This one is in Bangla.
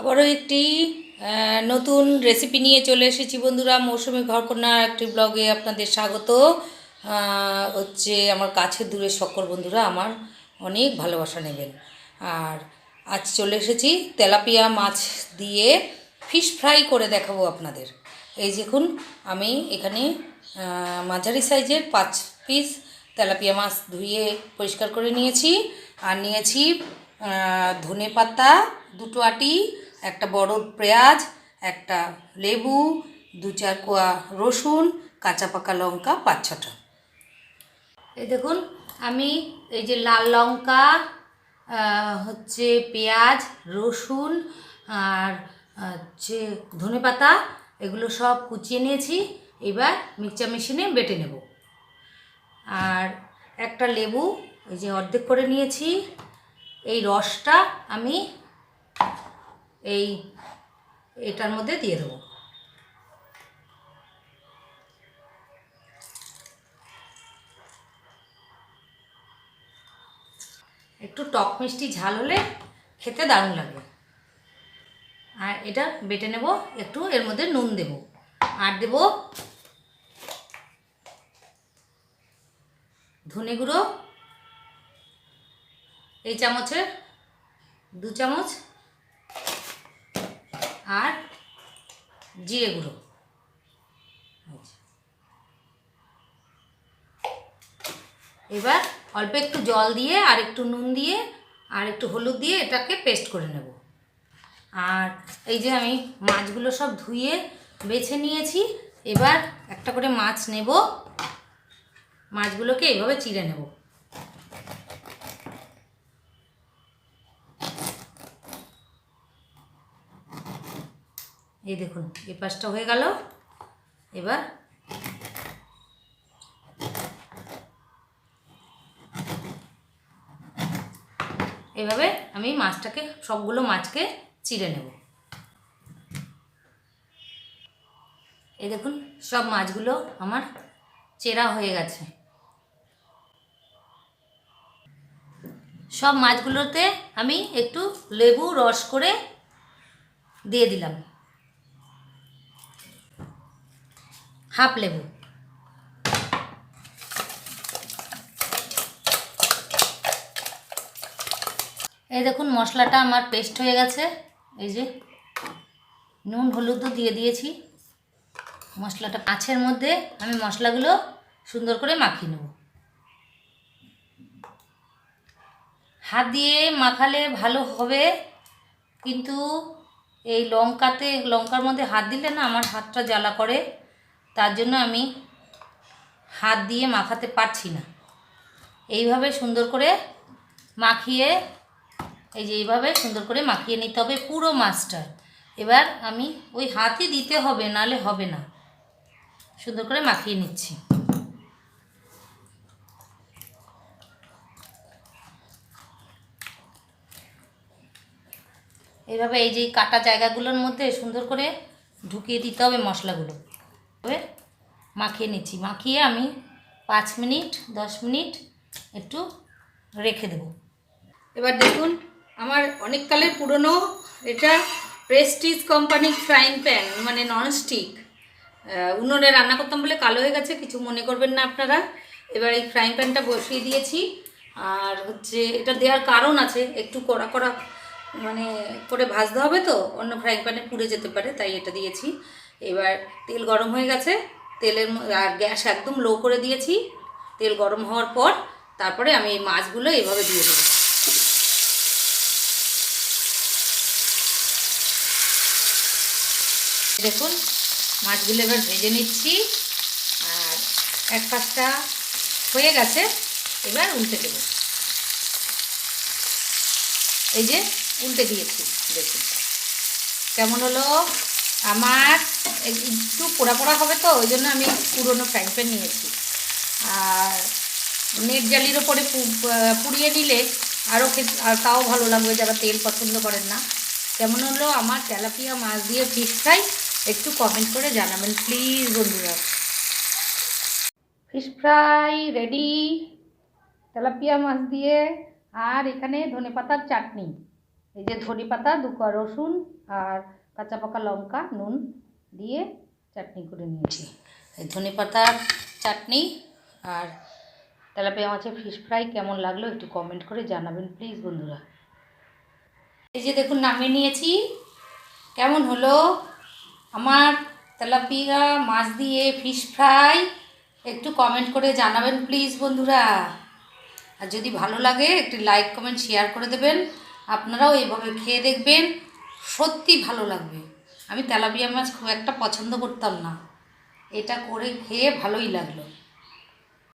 আবারও একটি নতুন রেসিপি নিয়ে চলে এসেছি বন্ধুরা। মৌসুমি ঘরকন্যা একটি ব্লগে আপনাদের স্বাগত। হচ্ছে আমার কাছে দূরের সকল বন্ধুরা, আমার অনেক ভালোবাসা নেবেন। আর আজ চলে এসেছি তেলাপিয়া মাছ দিয়ে ফিশ ফ্রাই করে দেখাবো আপনাদের। এই দেখুন, আমি এখানে মাঝারি সাইজের পাঁচ পিস তেলাপিয়া মাছ ধুয়ে পরিষ্কার করে নিয়েছি। আর নিয়েছি ধনে পাতা দুটো আটি একটা বড় পেঁয়াজ, একটা লেবু, দু চার কোয়া রসুন, কাঁচা পাকা লঙ্কা, পাঁচ ছটা। এই দেখুন, আমি এই যে লাল লঙ্কা হচ্ছে পেঁয়াজ, রসুন, আর হচ্ছে ধনে পাতা, এগুলো সব কুচিয়ে নিয়েছি। এবার মিক্সচার মেশিনে বেটে নেব। আর একটা লেবু, এই যে অর্ধেক করে নিয়েছি। এই রসটা আমি এই, এটার মধ্যে দিয়ে দেবো। একটু টক মিষ্টি ঝাল হলে খেতে দারুণ লাগবে আর এটা বেটে নেব, একটু এর মধ্যে নুন দেব। আর দেব ধনে গুঁড়ো, এই চামচের দু চামচ আর জিরে গুঁড়ো। আচ্ছা। এবার অল্প একটু জল দিয়ে, আর একটু নুন দিয়ে, আর একটু হলুদ দিয়ে এটাকে পেস্ট করে নেব। আর এই যে আমি মাছগুলো সব ধুয়ে বেছে নিয়েছি, এবার একটা করে মাছ নেব। মাছগুলোকে এইভাবে চিড়ে নেব। এই দেখুন, এই পাশটা হয়ে গেল। এবার এভাবে আমি মাছটাকে, সবগুলো মাছকে চিড়ে নেব। এই দেখুন, সব মাছগুলো আমার চেরা হয়ে গেছে। সব মাছগুলোতে আমি একটু লেবু রস করে দিয়ে দিলাম। হাফ লেবু। এই দেখুন, মশলাটা আমার পেস্ট হয়ে গেছে। এই যে, নুন হলুদও দিয়ে দিয়েছি। মশলাটা মাছের মধ্যে আমি মশলাগুলো সুন্দর করে মাখিয়ে নেব। হাত দিয়ে মাখালে ভালো হবে, কিন্তু এই লঙ্কাতে, লঙ্কার মধ্যে হাত দিলে না আমার হাতটা জ্বালা করে। তার জন্য আমি হাত দিয়ে মাখাতে পারছি না। এইভাবে সুন্দর করে মাখিয়ে, এই যে এইভাবে সুন্দর করে মাখিয়ে নিতে হবে পুরো মাছটা এবার আমি ওই হাতই দিতে হবে, নালে হবে না। সুন্দর করে মাখিয়ে নিচ্ছি। এইভাবে এই যে কাটা জায়গাগুলোর মধ্যে সুন্দর করে ঢুকিয়ে দিতে হবে মশলাগুলো। মাখিয়ে নিচ্ছি। মাখিয়ে আমি পাঁচ মিনিট, দশ মিনিট একটু রেখে দেবো। এবার দেখুন, আমার অনেক কালের পুরনো এটা প্রেস্টিজ কোম্পানির ফ্রাইং প্যান মানে ননস্টিক উনুনে রান্না করতাম বলে কালো হয়ে গেছে, কিছু মনে করবেন না আপনারা। এবার এই ফ্রাইং প্যানটা বসিয়ে দিয়েছি। আর হচ্ছে এটা দেওয়ার কারণ আছে, একটু কড়া কড়া মানে করে ভাজতে হবে তো, অন্য ফ্রাইং প্যানে পুড়ে যেতে পারে, তাই এটা দিয়েছি। এবার তেল গরম হয়ে গেছে, তেলের আর গ্যাস একদম লো করে দিয়েছি। তেল গরম হওয়ার পর তারপরে আমি এই মাছগুলো এভাবে দিয়ে দেবো। দেখুন, মাছগুলো এবার ভেজে নিচ্ছি। আর এক পাশটা হয়ে গেছে, এবার উল্টে দেব। এই যে উল্টে দিয়েছি, দেখুন। কেমন হলো? আমার একটু পোড়া পোড়া হবে তো, ওই জন্য আমি পুরনো ফ্রাইং প্যান নিয়েছি। আর নেট জালির ওপরে পুড়িয়ে নিলে আরও আর তাও ভালো লাগবে, যারা তেল পছন্দ করেন না। কেমন হলো আমার তেলাপিয়া মাছ দিয়ে ফিশ ফ্রাই একটু কমেন্ট করে জানাবেন প্লিজ বন্ধুরা। ফিশ ফ্রাই রেডি তেলাপিয়া মাছ দিয়ে, আর এখানে ধনেপাতার চাটনি। এই যে ধনে পাতা দু কোয়া রসুন, আর কাঁচা পাকা লঙ্কা, নুন দিয়ে চাটনি করে নিয়েছি। ধনে পাতার চাটনি আর তেলাপিয়া মাছের ফিশ ফ্রাই কেমন লাগল একটু কমেন্ট করে জানাবেন প্লিজ বন্ধুরা। এই যে দেখুন, নামিয়ে নিয়েছি। কেমন হলো? আমার তেলাপিয়া মাছ দিয়ে ফিশ ফ্রাই একটু কমেন্ট করে জানাবেন প্লিজ বন্ধুরা। আর যদি ভালো লাগে, একটু লাইক কমেন্ট শেয়ার করে দেবেন। আপনারাও এইভাবে খেয়ে দেখবেন। সত্যি ভালো লাগবে। আমি তেলাপিয়া মাছ খুব একটা পছন্দ করতাম না। এটা করে খেয়ে ভালোই লাগল।